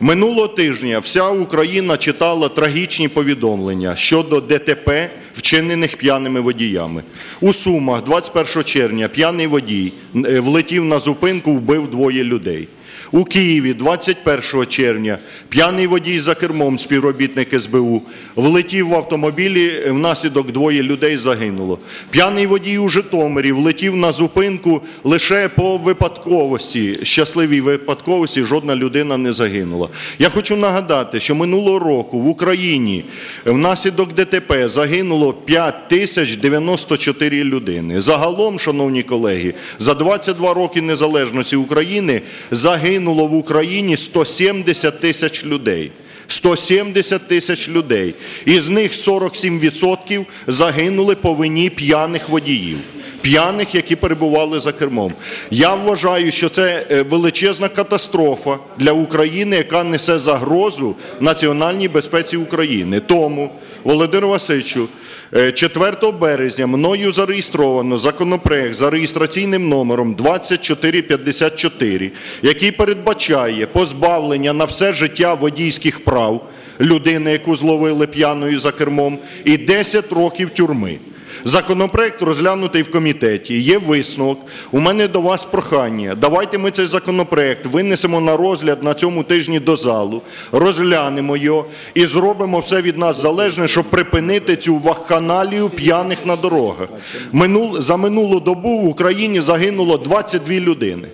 Минулого тижня вся Україна читала трагічні повідомлення щодо ДТП, вчинених п'яними водіями. У Сумах 21 червня п'яний водій е, влетів на зупинку, вбив двоє людей. У Києві 21 червня п'яний водій за кермом співробітник СБУ влетів в автомобілі, внаслідок двоє людей загинуло. П'яний водій у Житомирі влетів на зупинку лише по випадковості, щасливій випадковості, жодна людина не загинула. Я хочу нагадати, що минулого року в Україні внаслідок ДТП загинуло 5 тисяч 94 людини. Загалом, шановні колеги, за 22 роки незалежності України загинуло в Україні 170 тисяч людей. 170 тисяч людей. Із них 47% загинули по вині п'яних водіїв. П'яних, які перебували за кермом. Я вважаю, що це е, величезна катастрофа для України, яка несе загрозу національній безпеці України. Тому, Володимир Васильовичу, е, 4 березня мною зареєстровано законопроект за реєстраційним номером 2454, який передбачає позбавлення на все життя водійських прав людини, яку зловили п'яною за кермом, і 10 років тюрми. Законопроект розглянутий в комітеті, є висновок. У мене до вас прохання. Давайте ми цей законопроект винесемо на розгляд на цьому тижні до залу, розглянемо його і зробимо все від нас залежне, щоб припинити цю вакханалію п'яних на дорогах. Минул, за минулу добу в Україні загинуло 22 людини.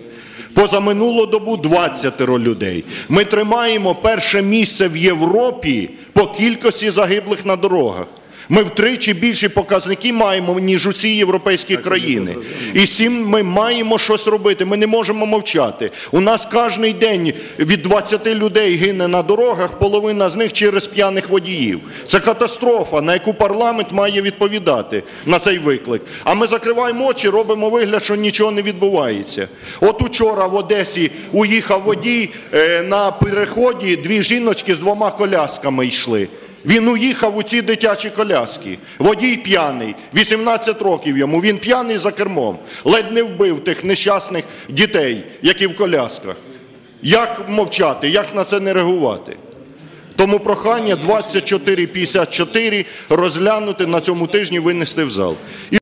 Позаминулу добу 20 людей. Ми тримаємо перше місце в Європі по кількості загиблих на дорогах. Ми втричі більші показники маємо, ніж усі європейські країни. І цим ми маємо щось робити. Ми не можемо мовчати. У нас кожен день від 20 людей гине на дорогах, половина з них через п'яних водіїв. Це катастрофа, на яку парламент має відповідати на цей виклик. А ми закриваємо очі, робимо вигляд, що нічого не відбувається. От учора в Одесі уїхав водій е, на переході, дві жіночки з двома колясками йшли. Він уїхав у ці дитячі коляски. Водій п'яний, 18 років йому. Він п'яний за кермом. Ледь не вбив тих нещасних дітей, які в колясках. Як мовчати, як на це не реагувати? Тому прохання 2454 розглянути на цьому тижні винести в зал.